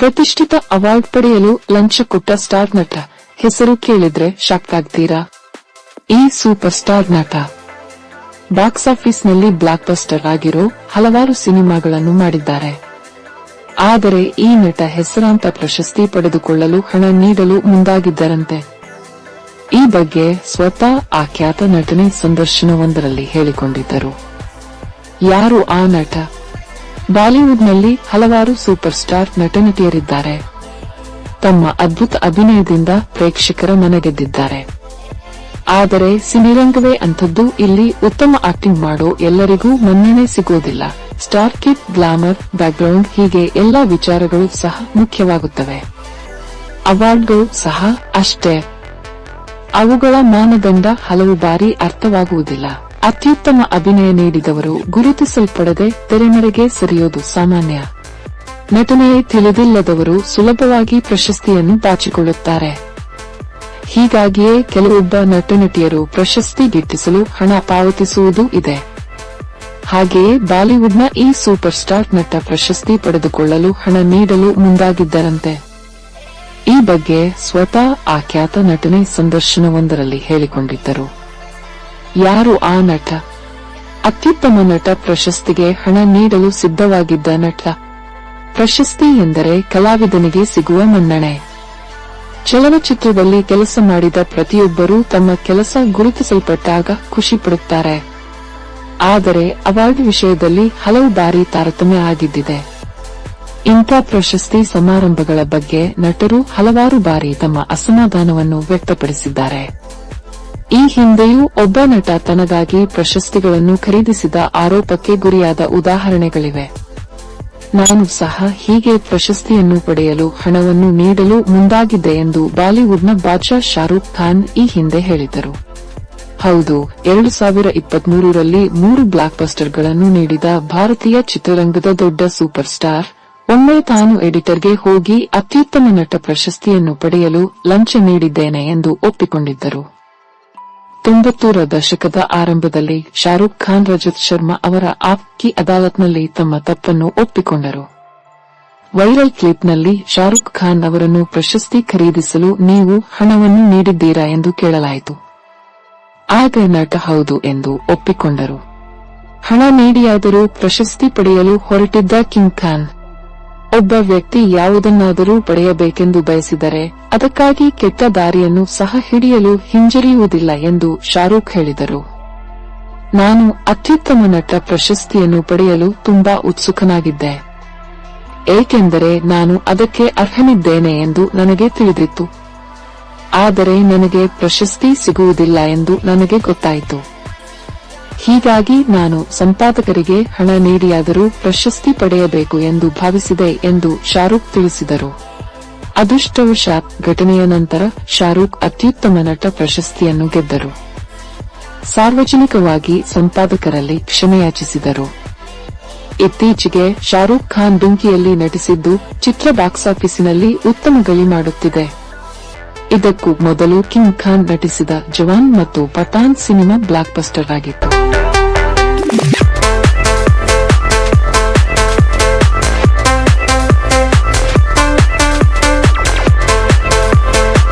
ಪ್ರತಿಷ್ಠಿತ ಅವಾರ್ಡ್ ಪಡೆಯಲು ಲಂಚ ಕೊಟ್ಟ ಸ್ಟಾರ್ ನಟ, ಹೆಸರು ಕೇಳಿದ್ರೆ ಶಾಕ್ ಆಗ್ತೀರಾ? ಈ ಸೂಪರ್ ಸ್ಟಾರ್ ನಟ. ಬಾಕ್ಸ್ ಆಫೀಸ್ನಲ್ಲಿ ಬ್ಲಾಕ್ ಬಸ್ಟರ್ ಆಗಿರೋ ಹಲವಾರು ಸಿನಿಮಾಗಳನ್ನು ಮಾಡಿದ್ದಾರೆ. ಆದರೆ ಈ ನಟ ಹೆಸರಾಂತ ಪ್ರಶಸ್ತಿ ಪಡೆದುಕೊಳ್ಳಲು ಹಣ ನೀಡಲು ಮುಂದಾಗಿದ್ದರಂತೆ. ಈ ಬಗ್ಗೆ ಸ್ವತಃ ಆ ಖ್ಯಾತ ನಟನೆ ಸಂದರ್ಶನವೊಂದರಲ್ಲಿ ಹೇಳಿಕೊಂಡಿದ್ದರು. ಯಾರು ಆ ನಟ? ಬಾಲಿವುಡ್ನಲ್ಲಿ ಹಲವಾರು ಸೂಪರ್ ಸ್ಟಾರ್ ನಟನಟಿಯರಿದ್ದಾರೆ. ತಮ್ಮ ಅದ್ಭುತ ಅಭಿನಯದಿಂದ ಪ್ರೇಕ್ಷಕರ ಮನಗೆದ್ದಿದ್ದಾರೆ. ಆದರೆ ಸಿನಿರಂಗವೇ ಅಂಥದ್ದು ಇಲ್ಲಿ ಉತ್ತಮ ಆಕ್ಟಿಂಗ್ ಮಾಡೋ ಎಲ್ಲರಿಗೂ ಮನ್ನಣೆ ಸಿಗೋದಿಲ್ಲ. ಸ್ಟಾರ್ ಕಿಟ್ ಗ್ಲಾಮರ್, ಬ್ಯಾಕ್ಗ್ರೌಂಡ್ ಹೀಗೆ ಎಲ್ಲಾ ವಿಚಾರಗಳು ಸಹ ಮುಖ್ಯವಾಗುತ್ತವೆ. ಅವಾರ್ಡ್ಗಳು ಸಹ ಅಷ್ಟೇ. ಅವುಗಳ ಮಾನದಂಡ ಹಲವು ಬಾರಿ ಅರ್ಥವಾಗುವುದಿಲ್ಲ. ಅತ್ಯುತ್ತಮ ಅಭಿನಯ ನೀಡಿದವರು ಗುರುತಿಸಲ್ಪಡದೆ ತೆರೆಮರೆಗೆ ಸರಿಯೋದು ಸಾಮಾನ್ಯ. ನಟನೆಯೇ ತಿಳಿದಿಲ್ಲದವರು ಸುಲಭವಾಗಿ ಪ್ರಶಸ್ತಿಯನ್ನು ದಾಚಿಕೊಳ್ಳುತ್ತಾರೆ. ಹೀಗಾಗಿಯೇ ಕೆಲವೊಬ್ಬ ನಟನಟಿಯರು ಪ್ರಶಸ್ತಿ ಗಿಟ್ಟಿಸಲು ಹಣ ಪಾವತಿಸುವುದೂ ಇದೆ. ಹಾಗೆಯೇ ಬಾಲಿವುಡ್ನ ಈ ಸೂಪರ್ ಸ್ಟಾರ್ ನಟ ಪ್ರಶಸ್ತಿ ಪಡೆದುಕೊಳ್ಳಲು ಹಣ ನೀಡಲು ಮುಂದಾಗಿದ್ದರಂತೆ. ಈ ಬಗ್ಗೆ ಸ್ವತಃ ಆಖ್ಯಾತ ಖ್ಯಾತ ನಟನೆ ಸಂದರ್ಶನವೊಂದರಲ್ಲಿ ಹೇಳಿಕೊಂಡಿದ್ದರು. ಯಾರು ಆ ನಟ? ಅತ್ಯುತ್ತಮ ನಟ ಪ್ರಶಸ್ತಿಗೆ ಹಣ ನೀಡಲು ಸಿದ್ಧವಾಗಿದ್ದ ನಟ. ಪ್ರಶಸ್ತಿ ಎಂದರೆ ಕಲಾವಿದನಿಗೆ ಸಿಗುವ ಮನ್ನಣೆ. ಚಲನಚಿತ್ರದಲ್ಲಿ ಕೆಲಸ ಮಾಡಿದ ಪ್ರತಿಯೊಬ್ಬರೂ ತಮ್ಮ ಕೆಲಸ ಗುರುತಿಸಲ್ಪಟ್ಟಾಗ ಖುಷಿ ಪಡುತ್ತಾರೆ. ಆದರೆ ಅವಾರ್ಡ್ ವಿಷಯದಲ್ಲಿ ಹಲವು ಬಾರಿ ತಾರತಮ್ಯ ಆಗಿದ್ದಿದೆ. ಇಂಥ ಪ್ರಶಸ್ತಿ ಸಮಾರಂಭಗಳ ಬಗ್ಗೆ ನಟರು ಹಲವಾರು ಬಾರಿ ತಮ್ಮ ಅಸಮಾಧಾನವನ್ನು ವ್ಯಕ್ತಪಡಿಸಿದ್ದಾರೆ. ಈ ಹಿಂದೆಯೂ ಒಬ್ಬ ನಟ ತನಗಾಗಿ ಪ್ರಶಸ್ತಿಗಳನ್ನು ಖರೀದಿಸಿದ ಆರೋಪಕ್ಕೆ ಗುರಿಯಾದ ಉದಾಹರಣೆಗಳಿವೆ. ನಾನು ಸಹ ಹೀಗೆ ಪ್ರಶಸ್ತಿಯನ್ನು ಪಡೆಯಲು ಹಣವನ್ನು ನೀಡಲು ಮುಂದಾಗಿದ್ದೆ ಎಂದು ಬಾಲಿವುಡ್ನ ಬಾದ್ಶಾ ಶಾರುಖ್ ಖಾನ್ ಈ ಹಿಂದೆ ಹೇಳಿದ್ದರು ಹೌದು, ಎರಡು ಸಾವಿರ ಇಪ್ಪತ್ಮೂರರಲ್ಲಿ ಮೂರು ಬ್ಲಾಕ್ ಬಸ್ಟರ್ಗಳನ್ನು ನೀಡಿದ ಭಾರತೀಯ ಚಿತ್ರರಂಗದ ದೊಡ್ಡ ಸೂಪರ್ ಸ್ಟಾರ್, ಒಮ್ಮೆ ತಾನು ಎಡಿಟರ್ಗೆ ಹೋಗಿ ಅತ್ಯುತ್ತಮ ನಟ ಪ್ರಶಸ್ತಿಯನ್ನು ಪಡೆಯಲು ಲಂಚ ನೀಡಿದ್ದೇನೆ ಎಂದು ಒಪ್ಪಿಕೊಂಡಿದ್ದರು. ತೊಂಬತ್ತೂರ ದಶಕದ ಆರಂಭದಲ್ಲಿ ಶಾರುಖ್ ಖಾನ್, ರಜತ್ ಶರ್ಮಾ ಅವರ ಆಪ್ ಕಿ ಅದಾಲತ್ನಲ್ಲಿ ತಮ್ಮ ತಪ್ಪನ್ನು ಒಪ್ಪಿಕೊಂಡರು. ವೈರಲ್ ಕ್ಲಿಪ್ನಲ್ಲಿ ಶಾರುಖ್ ಖಾನ್ ಅವರನ್ನು ಪ್ರಶಸ್ತಿ ಖರೀದಿಸಲು ನೀವು ಹಣವನ್ನು ನೀಡಿದ್ದೀರಾ ಎಂದು ಕೇಳಲಾಯಿತು. ಆಗ ನಟ ಹೌದು ಎಂದು ಒಪ್ಪಿಕೊಂಡರು. ಹಣ ನೀಡಿಯಾದರೂ ಪ್ರಶಸ್ತಿ ಪಡೆಯಲು ಹೊರಟಿದ್ದ ಕಿಂಗ್ ಖಾನ್ ಒಬ್ಬ ವ್ಯಕ್ತಿ ಯಾವುದನ್ನಾದರೂ ಪಡೆಯಬೇಕೆಂದು ಬಯಸಿದರೆ ಅದಕ್ಕಾಗಿ ಕೆಟ್ಟ ದಾರಿಯನ್ನು ಸಹ ಹಿಡಿಯಲು ಹಿಂಜರಿಯುವುದಿಲ್ಲ ಎಂದು ಶಾರೂಖ್ ಹೇಳಿದರು. ನಾನು ಅತ್ಯುತ್ತಮ ನಟ ಪ್ರಶಸ್ತಿಯನ್ನು ಪಡೆಯಲು ತುಂಬಾ ಉತ್ಸುಕನಾಗಿದ್ದೆ. ಏಕೆಂದರೆ ನಾನು ಅದಕ್ಕೆ ಅರ್ಹನಿದ್ದೇನೆ ಎಂದು ನನಗೆ ತಿಳಿದಿತ್ತು. ಆದರೆ ನನಗೆ ಪ್ರಶಸ್ತಿ ಸಿಗುವುದಿಲ್ಲ ಎಂದು ನನಗೆ ಗೊತ್ತಾಯಿತು. ಹೀಗಾಗಿ ನಾನು ಸಂಪಾದಕರಿಗೆ ಹಣ ನೀಡಿಯಾದರೂ ಪ್ರಶಸ್ತಿ ಪಡೆಯಬೇಕು ಎಂದು ಭಾವಿಸಿದೆ ಎಂದು ಶಾರುಖ್ ತಿಳಿಸಿದರು. ಅದೃಷ್ಟವಶಾತ್ ಘಟನೆಯ ನಂತರ ಶಾರುಖ್ ಅತ್ಯುತ್ತಮ ನಟ ಪ್ರಶಸ್ತಿಯನ್ನು ಗೆದ್ದರು. ಸಾರ್ವಜನಿಕವಾಗಿ ಸಂಪಾದಕರಲ್ಲಿ ಕ್ಷಮೆಯಾಚಿಸಿದರು. ಇತ್ತೀಚೆಗೆ ಶಾರುಖ್ ಖಾನ್ ಬೆಂಕಿಯಲ್ಲಿ ನಟಿಸಿದ್ದು ಚಿತ್ರ ಬಾಕ್ಸ್ ಆಫೀಸಿನಲ್ಲಿ ಉತ್ತಮ ಗಳಿ ಮಾಡುತ್ತಿದೆ. ಇದಕ್ಕೂ ಮೊದಲು ಕಿಂಗ್ ಖಾನ್ ನಟಿಸಿದ ಜವಾನ್ ಮತ್ತು ಪಠಾನ್ ಸಿನಿಮಾ ಬ್ಲಾಕ್ ಬಸ್ಟರ್ ಆಗಿತ್ತು.